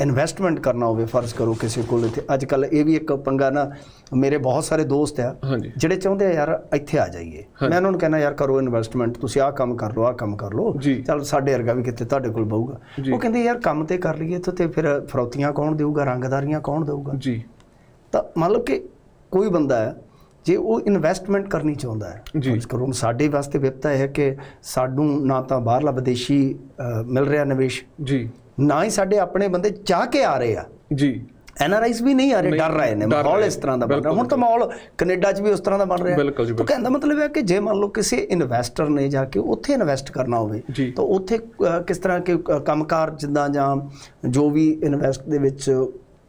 Investment ਕਰਨਾ ਹੋਵੇ ਫਰਜ਼ ਕਰੋ ਕਿਸੇ ਕੋਲ ਇੱਥੇ। ਅੱਜ ਕੱਲ ਇਹ ਵੀ ਇੱਕ ਪੰਗਾ ਨਾ ਮੇਰੇ ਬਹੁਤ ਸਾਰੇ ਦੋਸਤ ਆ ਜਿਹੜੇ ਚਾਹੁੰਦੇ ਆ ਯਾਰ ਇੱਥੇ ਆ ਜਾਈਏ। ਮੈਂ ਉਹਨਾਂ ਨੂੰ ਕਹਿੰਦਾ ਯਾਰ ਕਰੋ ਇਨਵੈਸਟਮੈਂਟ ਤੁਸੀਂ ਆਹ ਕੰਮ ਕਰ ਲਓ ਆਹ ਕੰਮ ਕਰ ਲਓ। ਚੱਲ ਸਾਡੇ ਵਰਗਾ ਵੀ ਕਿਤੇ ਤੁਹਾਡੇ ਕੋਲ ਬਹੂਗਾ। ਉਹ ਕਹਿੰਦੇ ਯਾਰ ਕੰਮ ਤੇ ਕਰ ਲਈਏ ਤਾਂ ਤੇ ਫਿਰ ਫਰੌਤੀਆਂ ਕੌਣ ਦੇਊਗਾ ਰੰਗਦਾਰੀਆਂ ਕੌਣ ਦੇਊਗਾ? ਜੀ। ਤਾਂ ਮੰਨ ਲਓ ਕਿ ਕੋਈ ਬੰਦਾ ਹੈ ਜੇ ਉਹ ਇਨਵੈਸਟਮੈਂਟ ਕਰਨੀ ਚਾਹੁੰਦਾ ਹੈ। ਫਰਜ਼ ਕਰੋ ਸਾਡੇ ਵਾਸਤੇ ਵਿਪਤਾ ਹੈ ਕਿ ਸਾਨੂੰ ਨਾ ਤਾਂ ਬਾਹਰਲਾ ਵਿਦੇਸ਼ੀ ਮਿਲ ਰਿਹਾ ਨਿਵੇਸ਼। ਜੀ। ਨਾ ਹੀ ਸਾਡੇ ਆਪਣੇ ਬੰਦੇ ਚਾਹ ਕੇ ਆ ਰਹੇ ਆ। ਜੀ। ਐਨਆਰਆਈਜ਼ ਵੀ ਨਹੀਂ ਆ ਰਹੇ ਡਰ ਰਹੇ ਨੇ ਮਾਹੌਲ ਇਸ ਤਰ੍ਹਾਂ ਦਾ ਬਣ ਰਿਹਾ। ਹੁਣ ਤਾਂ ਮਾਹੌਲ ਕੈਨੇਡਾ 'ਚ ਵੀ ਉਸ ਤਰ੍ਹਾਂ ਦਾ ਬਣ ਰਿਹਾ। ਤਾਂ ਕਹਿੰਦਾ ਮਤਲਬ ਹੈ ਕਿ ਜੇ ਮੰਨ ਲਓ ਕਿਸੇ ਇਨਵੈਸਟਰ ਨੇ ਜਾ ਕੇ ਉੱਥੇ ਇਨਵੈਸਟ ਕਰਨਾ ਹੋਵੇ। ਤਾਂ ਉੱਥੇ ਕਿਸ ਤਰ੍ਹਾਂ ਕਿ ਕੰਮਕਾਰ ਜਿੱਦਾਂ ਜਾਂ ਜੋ ਵੀ ਇਨਵੈਸਟ ਦੇ ਵਿੱਚ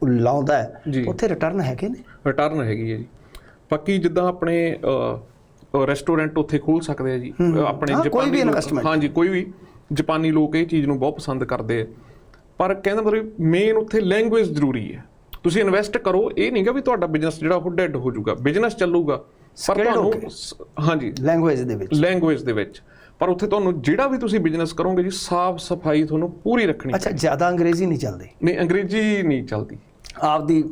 ਲਾਉਂਦਾ ਹੈ। ਉੱਥੇ ਰਿਟਰਨ ਹੈਗੇ ਨੇ? ਰਿਟਰਨ ਹੈਗੀ ਹੈ ਜੀ। ਬਾਕੀ ਜਿੱਦਾਂ ਆਪਣੇ ਰੈਸਟੋਰੈਂਟ ਉੱਥੇ ਖੋਲ ਸਕਦੇ ਆ ਜੀ। ਆਪਣੇ investment। ਹਾਂਜੀ ਕੋਈ ਵੀ ਜਾਪਾਨੀ ਲੋਕ ਇਹ ਚੀਜ਼ ਨੂੰ ਬਹੁਤ ਪਸੰਦ ਕਰਦੇ ਆ। ਪਰ ਕਹਿੰਦਾ ਮਤਲਬ ਮੇਨ ਉੱਥੇ ਲੈਂਗੁਏਜ ਜ਼ਰੂਰੀ ਹੈ। ਤੁਸੀਂ ਇਨਵੈਸਟ ਕਰੋ ਇਹ ਨਹੀਂਗਾ ਵੀ ਤੁਹਾਡਾ ਬਿਜ਼ਨਸ ਜਿਹੜਾ ਉਹ ਡੈਡ ਹੋ ਜਾਊਗਾ ਬਿਜ਼ਨਸ ਚੱਲੂਗਾ। ਪਰ ਤੁਹਾਨੂੰ ਹਾਂਜੀ। ਲੈਂਗੁਏਜ ਦੇ ਵਿੱਚ। ਲੈਂਗੁਏਜ ਦੇ ਵਿੱਚ। ਪਰ ਉੱਥੇ ਤੁਹਾਨੂੰ ਜਿਹੜਾ ਵੀ ਤੁਸੀਂ ਬਿਜ਼ਨਸ ਕਰੋਗੇ ਜੀ ਸਾਫ਼ ਸਫ਼ਾਈ ਤੁਹਾਨੂੰ ਪੂਰੀ ਰੱਖਣੀ ਅੱਛਾ ਜ਼ਿਆਦਾ ਅੰਗਰੇਜ਼ੀ ਨਹੀਂ ਚੱਲਦੀ? ਨਹੀਂ ਅੰਗਰੇਜ਼ੀ ਨਹੀਂ ਚੱਲਦੀ। ਆਪਦੀ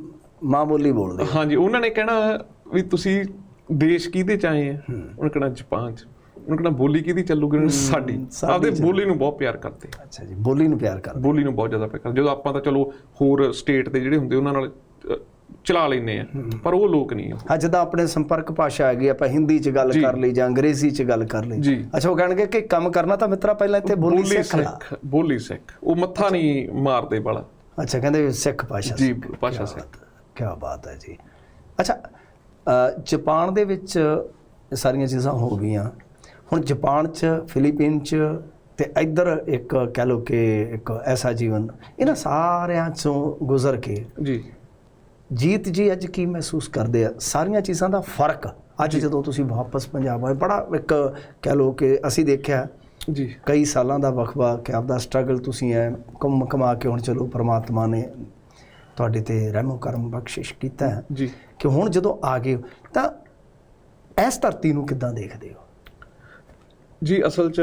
ਮਾਂ ਬੋਲੀ ਬੋਲਦੇ ਹਾਂਜੀ ਉਹਨਾਂ ਨੇ ਕਹਿਣਾ ਵੀ ਤੁਸੀਂ ਦੇਸ਼ ਕਿਹਦੇ ਚ ਆਏ ਆ? ਉਹਨਾਂ ਕਹਿਣਾ ਜਾਪਾਨ ਚ। ਉਹਨਾਂ ਕਹਿਣਾ ਬੋਲੀ ਕਿਹਦੀ ਚੱਲੂਗੀ ਉਹਨਾਂ ਸਾਡੀ। ਆਪਦੇ ਬੋਲੀ ਨੂੰ ਬਹੁਤ ਪਿਆਰ ਕਰਦੇ। ਆ। ਅੱਛਾ ਜੀ ਬੋਲੀ ਨੂੰ ਪਿਆਰ ਕਰਦੇ। ਬੋਲੀ ਨੂੰ ਬਹੁਤ ਜ਼ਿਆਦਾ ਪਿਆਰ ਕਰਦੇ। ਜਦੋਂ ਆਪਾਂ ਤਾਂ ਚਲੋ ਹੋਰ ਸਟੇਟ ਦੇ ਜਿਹੜੇ ਹੁੰਦੇ ਉਹਨਾਂ ਨਾਲ ਚਲਾ ਲੈਨੇ ਆ। ਪਰ ਉਹ ਲੋਕ ਨਹੀਂ ਉਹ ਹਾਂ ਜਿੱਦਾਂ ਆਪਣੇ ਸੰਪਰਕ ਭਾਸ਼ਾ ਹੈਗੀ ਆਪਾਂ ਹਿੰਦੀ 'ਚ ਗੱਲ ਕਰ ਲਈ ਜਾਂ ਅੰਗਰੇਜ਼ੀ 'ਚ ਗੱਲ ਕਰ ਲਈ। ਅੱਛਾ ਉਹ ਕਹਿਣਗੇ ਕਿ ਕੰਮ ਕਰਨਾ ਤਾਂ ਮਿੱਤਰਾ ਪਹਿਲਾਂ ਇੱਥੇ ਬੋਲੀ ਸਿੱਖ ਲਾ। ਬੋਲੀ ਸਿੱਖ। ਉਹ ਮੱਥਾ ਨਹੀਂ ਮਾਰਦੇ ਵਾਲਾ ਅੱਛਾ ਕਹਿੰਦੇ ਸਿੱਖ ਭਾਸ਼ਾ ਜੀ ਭਾਸ਼ਾ ਸਿੱਖ। ਕੀ ਬਾਤ ਹੈ ਜੀ। ਅੱਛਾ ਜਾਪਾਨ ਦੇ ਵਿੱਚ ਸਾਰੀਆਂ ਚੀਜ਼ਾਂ ਹੋ ਗਈਆਂ। ਹੁਣ ਜਾਪਾਨ 'ਚ ਫਿਲੀਪੀਨ 'ਚ ਤੇ ਇੱਧਰ ਇੱਕ ਕਹਿ ਲਓ ਕਿ ਇੱਕ ਐਸਾ ਜੀਵਨ ਇਹਨਾਂ ਸਾਰਿਆਂ 'ਚੋਂ ਗੁਜ਼ਰ ਕੇ ਜੀ। ਜੀਤ ਜੀ ਅੱਜ ਕੀ ਮਹਿਸੂਸ ਕਰਦੇ ਆ? ਸਾਰੀਆਂ ਚੀਜ਼ਾਂ ਦਾ ਫ਼ਰਕ ਅੱਜ ਜਦੋਂ ਤੁਸੀਂ ਵਾਪਸ ਪੰਜਾਬ ਆਏ ਬੜਾ ਇੱਕ ਕਹਿ ਲਓ ਕਿ ਅਸੀਂ ਦੇਖਿਆ ਜੀ। ਕਈ ਸਾਲਾਂ ਦਾ ਵਕਫਾ ਕਿ ਆਪਦਾ ਸਟਰਗਲ ਤੁਸੀਂ ਐ ਕੰਮ ਕਮਾ ਕੇ ਹੁਣ ਚਲੋ ਪ੍ਰਮਾਤਮਾ ਨੇ ਤੁਹਾਡੇ ਤੇ ਰਹਿਮੋ ਕਰਮ ਬਖਸ਼ਿਸ਼ ਕੀਤਾ ਹੈ ਜੀ। ਕਿ ਹੁਣ ਜਦੋਂ ਆ ਗਏ ਤਾਂ ਇਸ ਧਰਤੀ ਨੂੰ ਕਿੱਦਾਂ ਦੇਖਦੇ ਹੋ? ਜੀ ਅਸਲ 'ਚ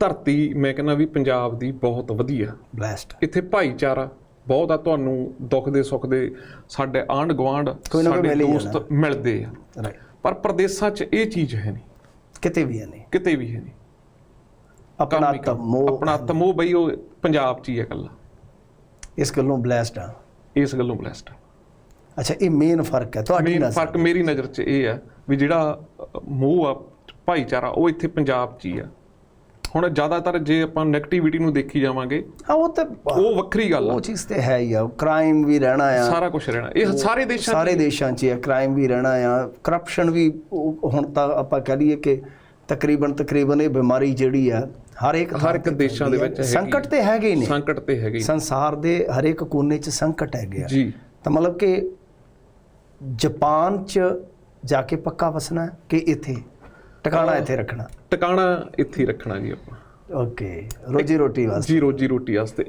ਧਰਤੀ ਮੈਂ ਕਹਿੰਦਾ ਵੀ ਪੰਜਾਬ ਦੀ ਬਹੁਤ ਵਧੀਆ। ਬਲੈਸਡ ਇੱਥੇ ਭਾਈਚਾਰਾ ਬਹੁਤ ਆ ਤੁਹਾਨੂੰ ਦੁੱਖ ਦੇ ਸੁੱਖ ਦੇ ਸਾਡੇ ਆਂਢ ਗੁਆਂਢ ਸਾਡੇ ਦੋਸਤ ਮਿਲਦੇ ਆ। ਰਾਈਟ ਪਰ ਪ੍ਰਦੇਸ਼ਾਂ 'ਚ ਇਹ ਚੀਜ਼ ਹੈ ਨਹੀਂ। ਕਿਤੇ ਵੀ ਹੈ ਨਹੀਂ। ਕਿਤੇ ਵੀ ਹੈ ਨਹੀਂ। ਆਪਣਾ। ਤਮੋ ਆਪਣਾ ਤਮੋ ਬਈ ਉਹ ਪੰਜਾਬ 'ਚ ਹੀ ਹੈ ਇਕੱਲਾ। ਇਸ ਗੱਲੋਂ ਬਲੈਸਡ ਆ। ਇਸ ਗੱਲੋਂ ਬਲੈਸਡ ਅੱਛਾ ਇਹ ਮੇਨ ਫ਼ਰਕ ਹੈ ਤੁਹਾਡੀ ਮੇਨ ਨਜ਼ਰ ਫ਼ਰਕ ਮੇਰੀ ਨਜ਼ਰ 'ਚ ਇਹ ਹੈ ਵੀ ਜਿਹੜਾ ਮੋਹ ਆ ਭਾਈਚਾਰਾ ਉਹ ਇੱਥੇ ਪੰਜਾਬ 'ਚ ਹੀ ਆ। ਹੁਣ ਜ਼ਿਆਦਾਤਰ ਜੇ ਆਪਾਂ ਨੈਗੇਟਿਵਿਟੀ ਨੂੰ ਦੇਖੀ ਜਾਵਾਂਗੇ ਹਾਂ ਉਹ ਤਾਂ ਉਹ ਵੱਖਰੀ ਗੱਲ ਆ। ਉਹ ਚੀਜ਼ ਤੇ ਹੈ ਹੀ ਆ ਕ੍ਰਾਈਮ ਵੀ ਰਹਿਣਾ ਆ। ਸਾਰਾ ਕੁਝ ਰਹਿਣਾ। ਇਹ ਸਾਰੇ ਦੇਸ਼ਾਂ 'ਚ ਸਾਰੇ ਦੇਸ਼ਾਂ 'ਚ ਹੈ ਕ੍ਰਾਈਮ ਵੀ ਰਹਿਣਾ ਆ। ਕਰਪਸ਼ਨ ਵੀ ਹੁਣ ਤਾਂ ਆਪਾਂ ਕਹ ਲਈਏ ਕਿ ਤਕਰੀਬਨ ਤਕਰੀਬਨ ਇਹ ਬਿਮਾਰੀ ਜਿਹੜੀ ਆ ਹਰ ਇੱਕ ਹਰ ਇੱਕ ਦੇਸ਼ਾਂ ਦੇ ਵਿੱਚ ਸੰਕਟ ਤੇ ਹੈਗੇ ਨੇ। ਸੰਕਟ ਤੇ ਹੈਗੇ। ਸੰਸਾਰ ਦੇ ਹਰ ਇੱਕ ਕੋਨੇ 'ਚ ਸੰਕਟ ਹੈਗੇ ਆ। ਜੀ। ਤਾਂ ਮਤਲਬ ਕਿ ਜਾਪਾਨ 'ਚ ਜਾ ਕੇ ਪੱਕਾ ਵਸਣਾ ਕਿ ਇੱਥੇ? ਟਿਕਾਣਾ ਇੱਥੇ ਰੱਖਣਾ। ਟਿਕਾਣਾ ਇੱਥੇ ਹੀ ਰੱਖਣਾ ਜੀ ਆਪਾਂ। ਓਕੇ ਰੋਜੀ ਰੋਟੀ ਵਾਸਤੇ। ਜੀ ਰੋਜੀ ਰੋਟੀ ਵਾਸਤੇ।